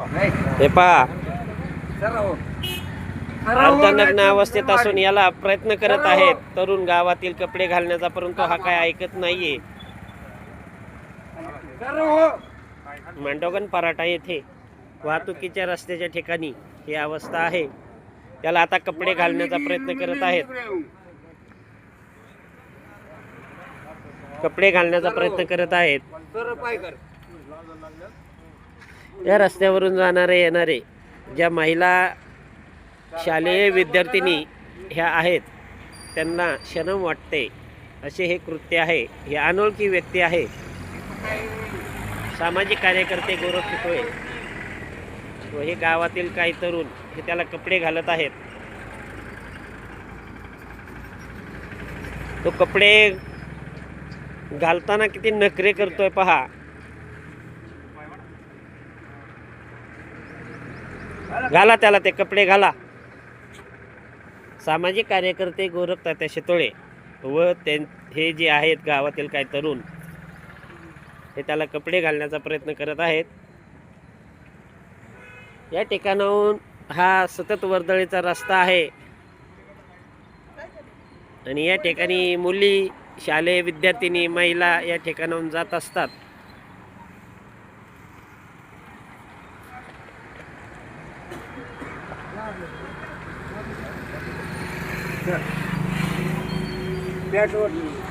हे पहा अर्धनग्न अवस्थेत असून याला प्रयत्न करत आहेत. तरुण गावातील कपडे घालण्याचा परंतु हा काय ऐकत नाहीये. मांडोगन पराठा येथे वाहतुकीच्या रस्त्याच्या ठिकाणी ही अवस्था आहे. त्याला आता कपडे घालण्याचा प्रयत्न करत आहेत. कपडे घालण्याचा प्रयत्न करत आहेत. या रस्त्यावरून जाणारे येणारे ज्या महिला शालेय विद्यार्थिनी ह्या आहेत त्यांना शनम वाटते. असे हे कृत्य आहे. ही अनोळखी व्यक्ती आहे. सामाजिक कार्यकर्ते गौरव चितोळे व हे गावातील काही तरुण हे त्याला कपडे घालत आहेत. तो कपडे घालताना किती नखरे करतोय पहा. घाला त्याला ते कपडे घाला. सामाजिक कार्यकर्ते गोरख तात्या शितोळे व त्यां हे जे आहेत गावातील काही तरुण हे त्याला कपडे घालण्याचा प्रयत्न करत आहेत. या ठिकाणाहून हा सतत वर्दळीचा रस्ता आहे. आणि या ठिकाणी मुली शालेय विद्यार्थिनी महिला या ठिकाणाहून जात असतात. Yeah. That's what